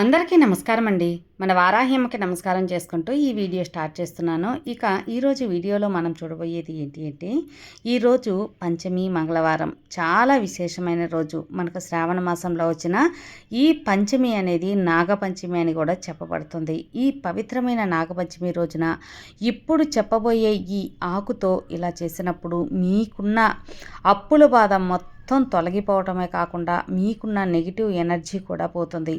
అందరికీ నమస్కారం అండి. మన వారాహ్యమ్మకి నమస్కారం చేసుకుంటూ ఈ వీడియో స్టార్ట్ చేస్తున్నాను. ఇక ఈరోజు వీడియోలో మనం చూడబోయేది ఏంటి అంటే ఈరోజు పంచమి మంగళవారం చాలా విశేషమైన రోజు. మనకు శ్రావణ మాసంలో వచ్చిన ఈ పంచమి అనేది నాగపంచమి అని కూడా చెప్పబడుతుంది. ఈ పవిత్రమైన నాగపంచమి రోజున ఇప్పుడు చెప్పబోయే ఈ ఆకుతో ఇలా చేసినప్పుడు మీకున్న అప్పుల బాధ మొత్తం తొలగిపోవటమే కాకుండా మీకున్న నెగిటివ్ ఎనర్జీ కూడా పోతుంది.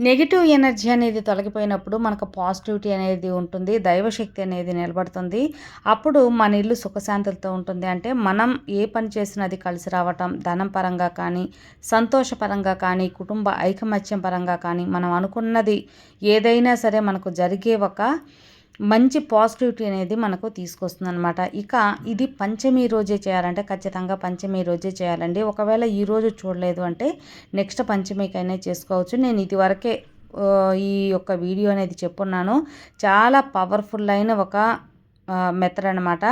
నెగిటివ్ ఎనర్జీ అనేది తొలగిపోయినప్పుడు మనకు పాజిటివిటీ అనేది ఉంటుంది దైవశక్తి అనేది నిలబడుతుంది. అప్పుడు మన ఇల్లు సుఖశాంతులతో ఉంటుంది. అంటే మనం ఏ పని చేసినా అది కలిసి రావటం ధనం పరంగా కానీ సంతోషపరంగా కానీ కుటుంబ ఐకమత్యం పరంగా కానీ మనం అనుకున్నది ఏదైనా సరే మనకు జరిగే ఒక మంచి పాజిటివిటీ అనేది మనకు తీసుకొస్తుంది అనమాట ఇక ఇది పంచమి రోజే చేయాలంటే ఖచ్చితంగా పంచమి రోజే చేయాలండి. ఒకవేళ ఈ రోజు చూడలేదు అంటే నెక్స్ట్ పంచమికైనా చేసుకోవచ్చు. నేను ఇదివరకే ఈ యొక్క వీడియో అనేది చెప్పున్నాను. చాలా పవర్ఫుల్ అయిన ఒక మెథడ్ అనమాట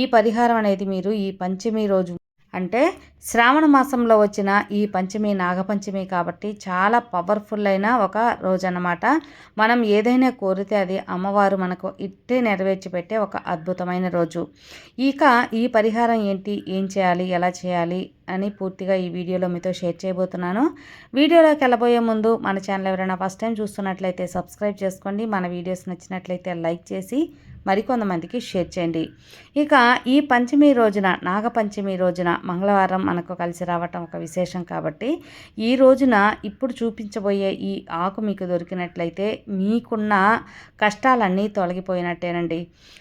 ఈ పరిహారం అనేది మీరు ఈ పంచమి రోజు అంటే శ్రావణ మాసంలో వచ్చిన ఈ పంచమి నాగపంచమి కాబట్టి చాలా పవర్ఫుల్ అయిన ఒక రోజు అన్నమాట మనం ఏదైనా కోరితే అది అమ్మవారు మనకు ఇట్టే నెరవేర్చి పెట్టే ఒక అద్భుతమైన రోజు. ఇక ఈ పరిహారం ఏంటి? ఏం చేయాలి? ఎలా చేయాలి? అని పూర్తిగా ఈ వీడియోలో మీతో షేర్ చేయబోతున్నాను. వీడియోలోకి వెళ్ళబోయే ముందు మన ఛానల్ ఎవరైనా ఫస్ట్ టైం చూస్తున్నట్లయితే సబ్స్క్రైబ్ చేసుకోండి. మన వీడియోస్ నచ్చినట్లయితే లైక్ చేసి మరికొంతమందికి షేర్ చేయండి. ఇక ఈ పంచమి రోజున నాగపంచమి రోజున మంగళవారం మనకు కలిసి రావటం ఒక విశేషం కాబట్టి ఈ రోజున ఇప్పుడు చూపించబోయే ఈ ఆకు మీకు దొరికినట్లయితే మీకున్న కష్టాలన్నీ తొలగిపోయినట్టేనండి.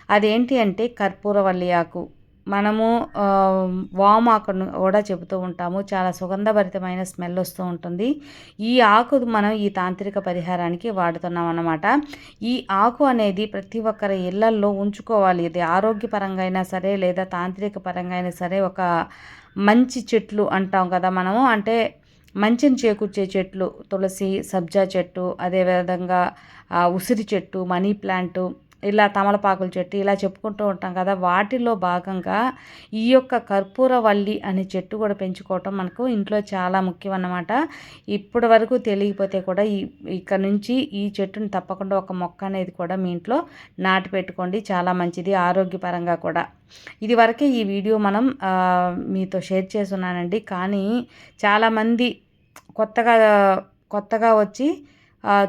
అదేంటి అంటే కర్పూరవల్లి ఆకు. మనము వామాకును కూడా చెబుతూ ఉంటాము. చాలా సుగంధభరితమైన స్మెల్ వస్తూ ఉంటుంది. ఈ ఆకు మనం ఈ తాంత్రిక పరిహారానికి వాడుతున్నాం అన్నమాట ఈ ఆకు అనేది ప్రతి ఒక్కరి ఇళ్ళల్లో ఉంచుకోవాలి. ఇది ఆరోగ్యపరంగా అయినా సరే లేదా తాంత్రిక పరంగా అయినా సరే ఒక మంచి చెట్లు అంటాం కదా మనము. అంటే మంచిని చేకూర్చే చెట్లు తులసి సబ్జా చెట్టు అదేవిధంగా ఉసిరి చెట్టు మనీ ప్లాంటు ఇలా తమలపాకుల చెట్టు ఇలా చెప్పుకుంటూ ఉంటాం కదా వాటిలో భాగంగా ఈ యొక్క కర్పూరవల్లి అనే చెట్టు కూడా పెంచుకోవటం మనకు ఇంట్లో చాలా ముఖ్యం అన్నమాట ఇప్పటి వరకు తెలియకపోతే కూడా ఈ ఇక్కడ నుంచి ఈ చెట్టుని తప్పకుండా ఒక మొక్క అనేది కూడా మీ ఇంట్లో నాటి పెట్టుకోండి చాలా మంచిది ఆరోగ్యపరంగా కూడా. ఇది వరకే ఈ వీడియో మనం మీతో షేర్ చేస్తున్నానండి కానీ చాలామంది కొత్తగా కొత్తగా వచ్చి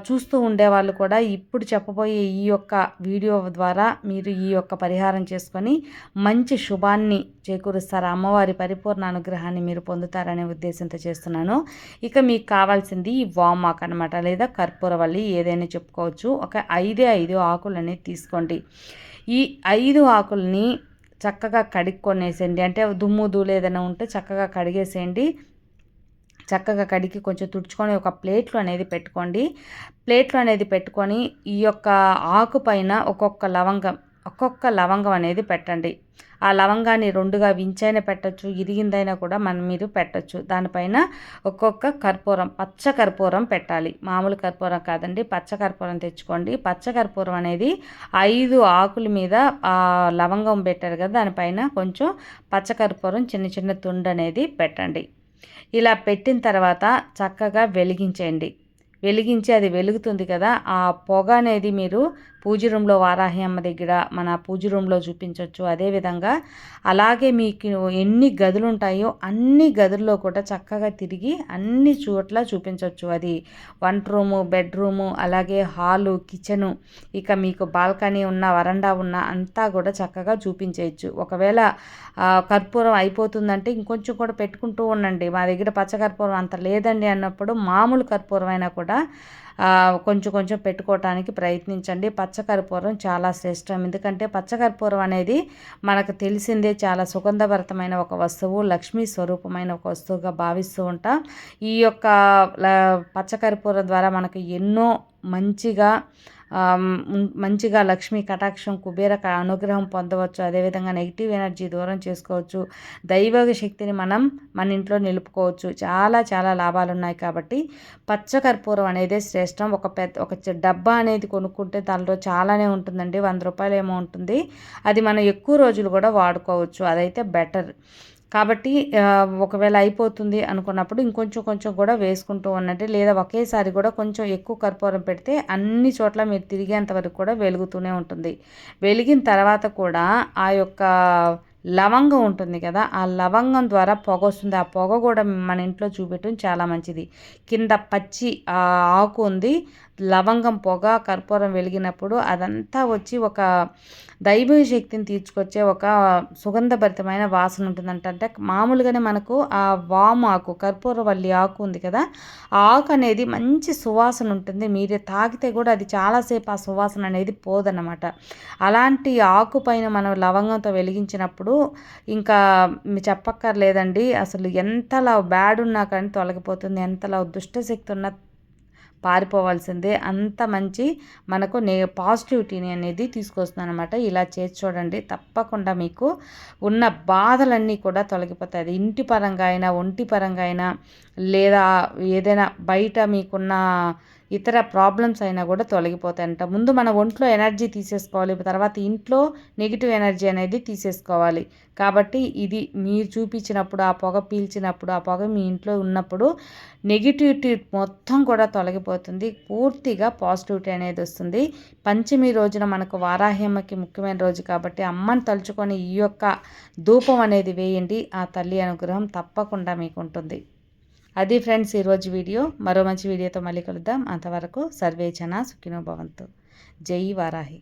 చూస్తూ ఉండేవాళ్ళు కూడా ఇప్పుడు చెప్పబోయే ఈ యొక్క వీడియో ద్వారా మీరు ఈ యొక్క పరిహారం చేసుకొని మంచి శుభాన్ని చేకూరుస్తారు? అమ్మవారి పరిపూర్ణ అనుగ్రహాన్ని మీరు పొందుతారనే ఉద్దేశంతో చేస్తున్నాను. ఇక మీకు కావాల్సింది ఈ వామాక్ అనమాట లేదా కర్పూరవల్లి ఏదైనా చెప్పుకోవచ్చు. ఒక ఐదే ఐదు ఆకులు అనేది తీసుకోండి. ఈ ఐదు ఆకుల్ని చక్కగా కడుక్కొనేసేయండి అంటే దుమ్ము దూలు ఏదైనా ఉంటే చక్కగా కడిగేసేయండి. చక్కగా కడిగి కొంచెం తుడుచుకొని ఒక ప్లేట్లో అనేది పెట్టుకోండి. ప్లేట్లో అనేది పెట్టుకొని ఈ యొక్క ఆకు పైన ఒక్కొక్క లవంగం ఒక్కొక్క లవంగం అనేది పెట్టండి. ఆ లవంగాన్ని రెండుగా వించైనా పెట్టచ్చు ఇరిగిందైనా కూడా మనం మీరు పెట్టచ్చు. దానిపైన ఒక్కొక్క కర్పూరం పచ్చ కర్పూరం పెట్టాలి. మామూలు కర్పూరం కాదండి పచ్చ కర్పూరం తెచ్చుకోండి. పచ్చ కర్పూరం అనేది ఐదు ఆకుల మీద ఆ లవంగం పెట్టారు కదా దానిపైన కొంచెం పచ్చ కర్పూరం చిన్న చిన్న తుండు అనేది పెట్టండి. ఇలా పెట్టిన తర్వాత చక్కగా వెలిగించండి వెలిగించి అది వెలుగుతుంది కదా ఆ పొగ అనేది మీరు పూజ రూమ్లో వారాహి అమ్మ దగ్గర మన పూజ రూమ్లో చూపించవచ్చు అదేవిధంగా అలాగే మీకు ఎన్ని గదులు ఉంటాయో అన్ని గదుల్లో కూడా చక్కగా తిరిగి అన్ని చోట్ల చూపించవచ్చు అది వంట రూము బెడ్రూము అలాగే హాలు కిచెను ఇక మీకు బాల్కనీ ఉన్న వరండా ఉన్న అంతా కూడా చక్కగా చూపించేయచ్చు. ఒకవేళ కర్పూరం అయిపోతుందంటే ఇంకొంచెం కూడా పెట్టుకుంటూ ఉండండి. మా దగ్గర పచ్చకర్పూరం అంత లేదండి అన్నప్పుడు మామూలు కర్పూరం అయినా కూడా కొంచెం కొంచెం పెట్టుకోవటానికి ప్రయత్నించండి. పచ్చకర్పూరం చాలా శ్రేష్టం. ఎందుకంటే పచ్చకర్పూరం అనేది మనకు తెలిసిందే చాలా సుగంధభరితమైన ఒక వస్తువు లక్ష్మీ స్వరూపమైన ఒక వస్తువుగా భావిస్తూ ఉంటాం. ఈ యొక్క పచ్చకర్పూరం ద్వారా మనకు ఎన్నో మంచిగా మంచిగా లక్ష్మీ కటాక్షం కుబేర అనుగ్రహం పొందవచ్చు. అదేవిధంగా నెగిటివ్ ఎనర్జీ దూరం చేసుకోవచ్చు. దైవ శక్తిని మనం మన ఇంట్లో నిలుపుకోవచ్చు. చాలా చాలా లాభాలు ఉన్నాయి కాబట్టి పచ్చకర్పూరం అనేది శ్రేష్టం. ఒక పెద్ద ఒక డబ్బా అనేది కొనుక్కుంటే దానిలో చాలానే ఉంటుందండి. వంద రూపాయలు ఏమో ఉంటుంది. అది మనం ఎక్కువ రోజులు కూడా వాడుకోవచ్చు. అదైతే బెటర్. కాబట్టి ఒకవేళ అయిపోతుంది అనుకున్నప్పుడు ఇంకొంచెం కొంచెం కూడా వేసుకుంటూ ఉన్నట్టు లేదా ఒకేసారి కూడా కొంచెం ఎక్కువ కర్పూరం పెడితే అన్ని చోట్ల మీరు తిరిగేంత వరకు కూడా వెలుగుతూనే ఉంటుంది. వెలిగిన తర్వాత కూడా ఆ యొక్క లవంగం ఉంటుంది కదా ఆ లవంగం ద్వారా పొగ వస్తుంది. ఆ పొగ కూడా మన ఇంట్లో చూపెట్టడం చాలా మంచిది. కింద పచ్చి ఆకు ఉంది. లవంగం పొగ కర్పూరం వెలిగినప్పుడు అదంతా వచ్చి ఒక దైవ శక్తిని తీర్చుకొచ్చే ఒక సుగంధభరితమైన వాసన ఉంటుందంట. అంటే మామూలుగానే మనకు ఆ వాము ఆకు కర్పూరవల్లి ఆకు ఉంది కదా ఆ ఆకు అనేది మంచి సువాసన ఉంటుంది. మీరే తాగితే కూడా అది చాలాసేపు ఆ సువాసన అనేది పోదన్నమాట. అలాంటి ఆకు పైన మనం లవంగంతో వెలిగించినప్పుడు ఇంకా చెప్పక్కర్లేదండి. అసలు ఎంతలా బ్యాడ్ ఉన్నా కానీ తొలగిపోతుంది. ఎంతలా దుష్టశక్తి ఉన్నా పారిపోవాల్సిందే. అంత మంచి మనకు నే పాజిటివిటీని అనేది తీసుకొస్తుంది అనమాట ఇలా చేసి చూడండి. తప్పకుండా మీకు ఉన్న బాధలన్నీ కూడా తొలగిపోతాయి. అది ఇంటి పరంగా అయినా ఒంటి పరంగా అయినా లేదా ఏదైనా బయట మీకున్న ఇతర ప్రాబ్లమ్స్ అయినా కూడా తొలగిపోతాయంట. ముందు మన ఒంట్లో ఎనర్జీ తీసేసుకోవాలి తర్వాత ఇంట్లో నెగిటివ్ ఎనర్జీ అనేది తీసేసుకోవాలి. కాబట్టి ఇది మీరు చూపించినప్పుడు ఆ పొగ పీల్చినప్పుడు ఆ పొగ మీ ఇంట్లో ఉన్నప్పుడు నెగిటివిటీ మొత్తం కూడా తొలగిపోతుంది. పూర్తిగా పాజిటివిటీ అనేది వస్తుంది. పంచమి రోజున మనకు వారాహేమకి ముఖ్యమైన రోజు కాబట్టి అమ్మని తలుచుకొని ఈ యొక్క ధూపం అనేది వేయండి. ఆ తల్లి అనుగ్రహం తప్పకుండా మీకు ఉంటుంది. అది ఫ్రెండ్స్ ఈరోజు వీడియో. మరో మంచి వీడియోతో మళ్ళీ కలుద్దాం. అంతవరకు సర్వే జన సుఖినో భవంతు. జై వారాహి.